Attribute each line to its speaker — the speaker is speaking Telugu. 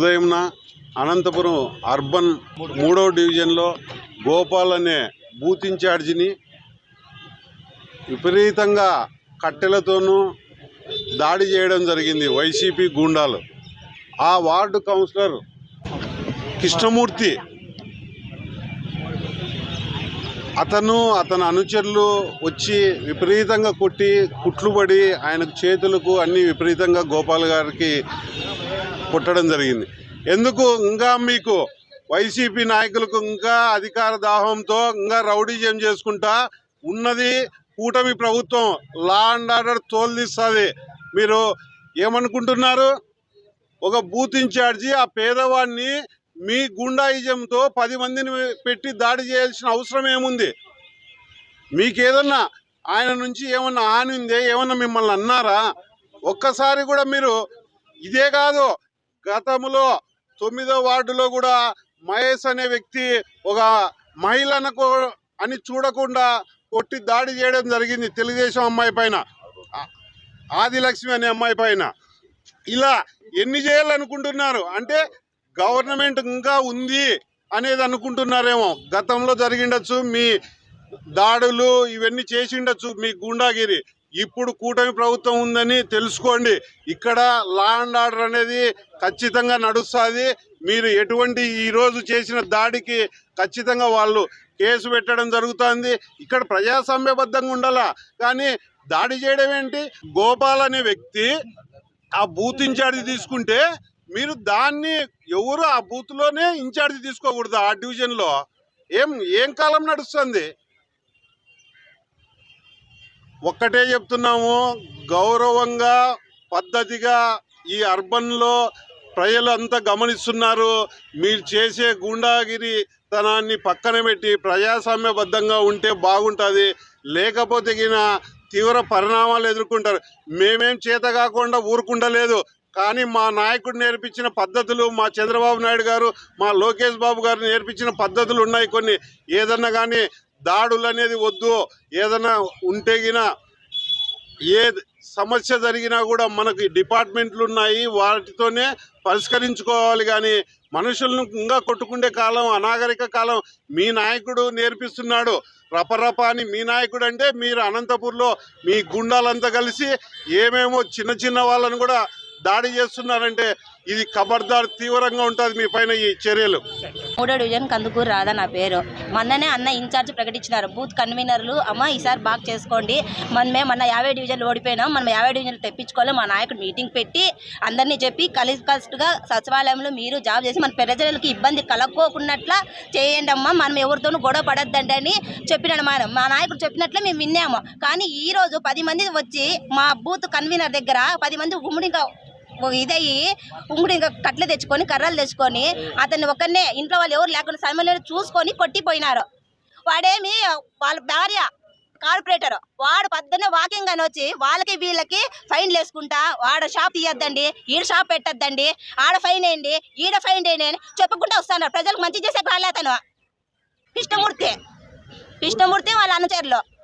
Speaker 1: ఉదయంన అనంతపురం అర్బన్ మూడో డివిజన్లో గోపాల్ అనే బూత్ ఇన్ఛార్జిని విపరీతంగా కట్టెలతోనూ దాడి చేయడం జరిగింది వైసీపీ గూండాలు. ఆ వార్డు కౌన్సిలర్ కృష్ణమూర్తి అతను అతని అనుచరులు వచ్చి విపరీతంగా కొట్టి కుట్లుబడి ఆయనకు చేతులకు అన్ని విపరీతంగా గోపాల్ గారికి పుట్టడం జరిగింది. ఎందుకు? ఇంకా మీకు వైసీపీ నాయకులకు ఇంకా అధికార దాహంతో ఇంకా రౌడీజం చేసుకుంటా ఉన్నది కూటమి ప్రభుత్వం. లా అండ్ ఆర్డర్ తోలుదీస్తుంది. మీరు ఏమనుకుంటున్నారు? ఒక బూత్ ఇన్ఛార్జి ఆ పేదవాడిని మీ గుండాయిజంతో పది మందిని పెట్టి దాడి చేయాల్సిన అవసరం ఏముంది? మీకేదన్నా ఆయన నుంచి ఏమన్నా హాని ఉందే ఏమన్నా మిమ్మల్ని అన్నారా? ఒక్కసారి కూడా మీరు ఇదే కాదు. గతంలో తొమ్మిదో వార్డులో కూడా మహేష్ అనే వ్యక్తి ఒక మహిళనకు అని చూడకుండా కొట్టి దాడి చేయడం జరిగింది తెలుగుదేశం అమ్మాయి పైన. ఆదిలక్ష్మి అనే అమ్మాయి పైన. ఇలా ఎన్ని చేయాలనుకుంటున్నారు? అంటే గవర్నమెంట్ ఇంకా ఉంది అనేది అనుకుంటున్నారేమో. గతంలో జరిగిండొచ్చు మీ దాడులు ఇవన్నీ చేసిండొచ్చు మీ గూండాగిరి. ఇప్పుడు కూటమి ప్రభుత్వం ఉందని తెలుసుకోండి. ఇక్కడ లా అండ్ ఆర్డర్ అనేది ఖచ్చితంగా నడుస్తుంది. మీరు ఎటువంటి ఈరోజు చేసిన దాడికి ఖచ్చితంగా వాళ్ళు కేసు పెట్టడం జరుగుతుంది. ఇక్కడ ప్రజాస్వామ్యబద్ధంగా ఉండాలా? కానీ దాడి చేయడం ఏంటి? గోపాల్ అనే వ్యక్తి ఆ బూత్ ఇన్ఛార్జ్ తీసుకుంటే మీరు దాన్ని ఎవరు ఆ బూత్లోనే ఇన్ఛార్జ్ తీసుకోకూడదు ఆ డివిజన్లో? ఏం ఏం కాలం నడుస్తుంది? ఒక్కటే చెప్తున్నాము గౌరవంగా పద్ధతిగా ఈ అర్బన్లో ప్రజలు అంతా గమనిస్తున్నారు. మీరు చేసే గుండాగిరి తనాన్ని పక్కన పెట్టి ప్రజాస్వామ్యబద్ధంగా ఉంటే బాగుంటుంది. లేకపోతే గిన తీవ్ర పరిణామాలు ఎదుర్కొంటారు. మేమేం చేత కాకుండా ఊరుకుండలేదు కానీ మా నాయకుడు నేర్పించిన పద్ధతులు మా చంద్రబాబు నాయుడు గారు మా లోకేష్ బాబు గారు నేర్పించిన పద్ధతులు ఉన్నాయి కొన్ని. ఏదన్నా కానీ దాడులు అనేది వద్దు. ఏదైనా ఉంటే గిన ఏ సమస్య జరిగినా కూడా మనకి డిపార్ట్మెంట్లు ఉన్నాయి. వాటితోనే పరిష్కరించుకోవాలి కానీ మనుషులను ఇంకా కొట్టుకుండే కాలం అనాగరిక కాలం మీ నాయకుడు నేర్పిస్తున్నాడు. రపరప అని మీ నాయకుడు అంటే మీరు అనంతపూర్లో మీ గుండాలంతా కలిసి ఏమేమో చిన్న చిన్న వాళ్ళని కూడా దాడి చేస్తున్నారంటే ఇది ఖబర్దార్ తీవ్రంగా ఉంటుంది మీ పైన ఈ చర్యలు.
Speaker 2: మూడో డివిజన్ కందుకూరు రాధా నా పేరు. మొన్ననే అన్న ఇన్ఛార్జ్ ప్రకటించినారు. బూత్ కన్వీనర్లు అమ్మ ఈసారి బాగా చేసుకోండి. మనమే మొన్న యాభై డివిజన్లు ఓడిపోయినాం. మనం యాభై డివిజన్లు తెప్పించుకోవాలి. మా నాయకుడు మీటింగ్ పెట్టి అందరినీ చెప్పి కలిసికట్టుగా సచివాలయంలో మీరు జాబ్ చేసి మన ప్రజలకు ఇబ్బంది కలక్కోకున్నట్ల చేయండి అమ్మా. మనం ఎవరితోనూ గొడవ పడద్దండి అని చెప్పినాడు మా మా నాయకుడు చెప్పినట్లే మేము విన్నాము. కానీ ఈ రోజు పది మంది వచ్చి మా బూత్ కన్వీనర్ దగ్గర పది మంది ఉమ్మడిగా ఇదయ్యి ఉంగుడు ఇంకా కట్లు తెచ్చుకొని కర్రలు తెచ్చుకొని అతన్ని ఒక్కనే ఇంట్లో వాళ్ళు ఎవరు లేకుండా సమయంలో చూసుకొని కొట్టిపోయినారు. వాడేమి వాళ్ళ భార్య కార్పొరేటర్ వాడు పద్దనే వాకింగ్ అని వచ్చి వాళ్ళకి వీళ్ళకి ఫైన్లు వేసుకుంటా వాడ షాప్ తీయొద్దండి ఈడ షాప్ పెట్టొద్దండి ఆడ ఫైన్ వేయండి ఈడ ఫైన్ వేయండి అని చెప్పుకుంటూ వస్తాను ప్రజలకు మంచి చేసే రాలే అతను. కృష్ణమూర్తి. కృష్ణమూర్తి వాళ్ళ అనుచరులు.